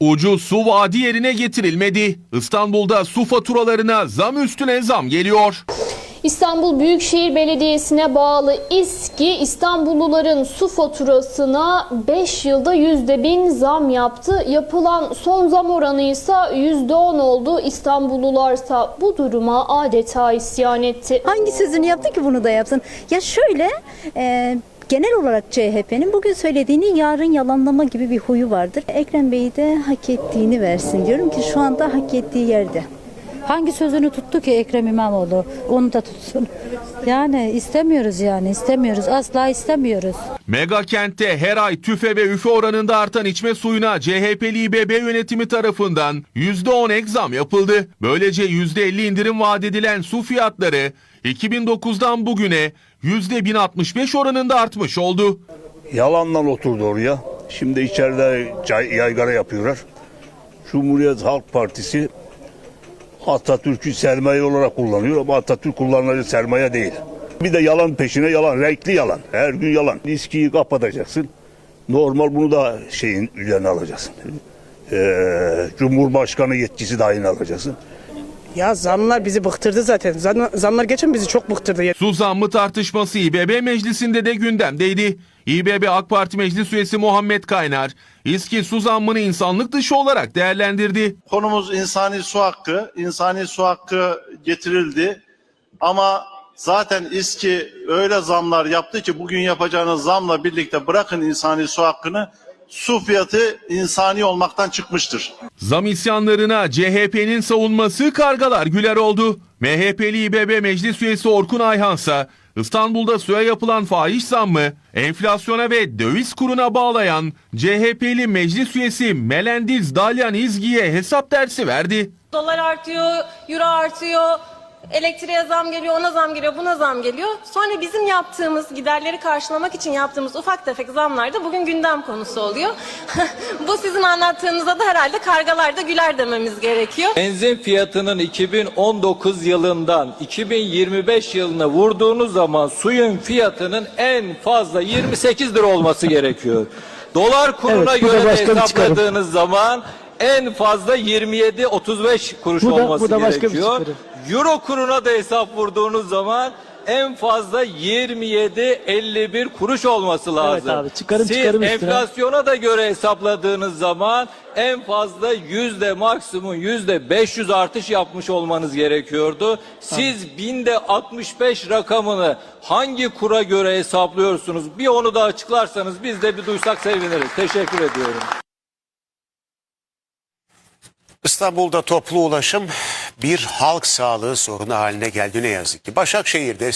Ucu su vaadi yerine getirilmedi. İstanbul'da su faturalarına zam üstüne zam geliyor. İstanbul Büyükşehir Belediyesi'ne bağlı İSKİ İstanbulluların su faturasına 5 yılda %1000 zam yaptı. Yapılan son zam oranı ise %10 oldu. İstanbullularsa bu duruma adeta isyan etti. Hangi sözünü yaptı ki bunu da yapsın? Ya şöyle e, genel olarak CHP'nin bugün söylediğini yarın yalanlama gibi bir huyu vardır. Ekrem Bey de hak ettiğini versin diyorum ki şu anda hak ettiği yerde. Hangi sözünü tuttu ki Ekrem İmamoğlu? Onu da tutsun. Yani istemiyoruz yani istemiyoruz. Asla istemiyoruz. Mega kentte her ay tüfe ve üfe oranında artan içme suyuna CHP'li İBB yönetimi tarafından %10 ek zam yapıldı. Böylece %50 indirim vaat edilen su fiyatları 2009'dan bugüne %1065 oranında artmış oldu. Yalandan oturdu oraya. Şimdi içeride yaygara yapıyorlar. Cumhuriyet Halk Partisi Atatürk'ü sermaye olarak kullanıyor ama Atatürk kullanıcı sermaye değil. Bir de yalan peşine yalan, renkli yalan. Her gün yalan. İskiyi kapatacaksın. Normal bunu da şeyin üzerine alacaksın. Ee, Cumhurbaşkanı yetkisi dahil alacaksın. Ya zamlar bizi bıktırdı zaten. Zam- Zamlar geçen bizi çok bıktırdı. Su zammı tartışması İBB meclisinde de gündemdeydi. İBB AK Parti Meclis Üyesi Muhammed Kaynar, İSKİ su zammını insanlık dışı olarak değerlendirdi. Konumuz insani su hakkı. İnsani su hakkı getirildi. Ama zaten İSKİ öyle zamlar yaptı ki bugün yapacağınız zamla birlikte bırakın insani su hakkını su fiyatı insani olmaktan çıkmıştır. Zam isyanlarına CHP'nin savunması kargalar güler oldu. MHP'li İBB Meclis Üyesi Orkun Ayhansa İstanbul'da suya yapılan fahiş zammı enflasyona ve döviz kuruna bağlayan CHP'li meclis üyesi Melendiz Dalyan İzgi'ye hesap dersi verdi. Dolar artıyor, euro artıyor, elektriğe zam geliyor, ona zam geliyor, buna zam geliyor. Sonra bizim yaptığımız, giderleri karşılamak için yaptığımız ufak tefek zamlar da bugün gündem konusu oluyor. Bu sizin anlattığınıza da herhalde kargalar da güler dememiz gerekiyor. Benzin fiyatının 2019 yılından 2025 yılına vurduğunuz zaman suyun fiyatının en fazla 28 lira olması gerekiyor. Dolar kuruna Evet, göre de bir çıkarım. hesapladığınız zaman en fazla 27-35 kuruş Bu da- olması bu da başka bir gerekiyor. çıkarım. Euro kuruna da hesap vurduğunuz zaman en fazla 27-51 kuruş olması lazım. abi, çıkarım Siz çıkarım üstüne. enflasyona da göre hesapladığınız zaman en fazla yüzde maksimum yüzde 500 artış yapmış olmanız gerekiyordu. Siz binde 65 rakamını hangi kura göre hesaplıyorsunuz? Bir onu da açıklarsanız biz de bir duysak seviniriz. Teşekkür ediyorum. İstanbul'da toplu ulaşım bir halk sağlığı sorunu haline geldi ne yazık ki. Başakşehir'de